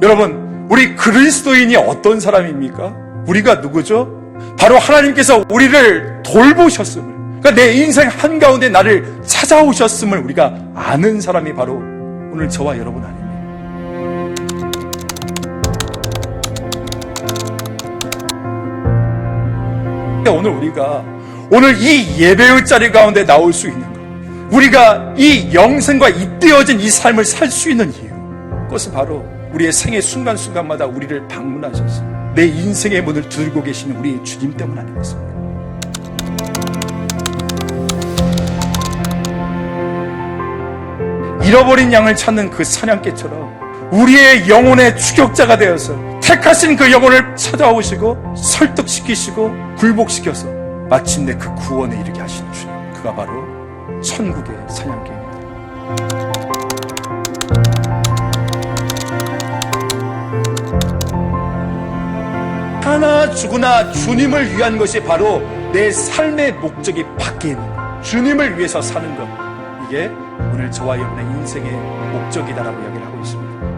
여러분, 우리 그리스도인이 어떤 사람입니까? 우리가 누구죠? 바로 하나님께서 우리를 돌보셨음을, 그러니까 내 인생 한가운데 나를 찾아오셨음을 우리가 아는 사람이 바로 오늘 저와 여러분 아닙니까? 오늘 우리가 오늘 이 예배의 자리 가운데 나올 수 있는 것, 우리가 이 영생과 잇대어진 이 삶을 살 수 있는 이유, 그것은 바로 우리의 생의 순간순간마다 우리를 방문하셔서. 내 인생의 문을 두들고 계시는 우리 주님 때문 아니겠습니까? 잃어버린 양을 찾는 그 사냥개처럼 우리의 영혼의 추격자가 되어서 택하신 그 영혼을 찾아오시고 설득시키시고 굴복시켜서 마침내 그 구원에 이르게 하시는 주님. 그가 바로 천국의 사냥개입니다 하나 죽으나 주님을 위한 것이 바로 내 삶의 목적이 것. 주님을 위해서 사는 것 이게 오늘 저와 여러분의 인생의 목적이다라고 이야기를 하고 있습니다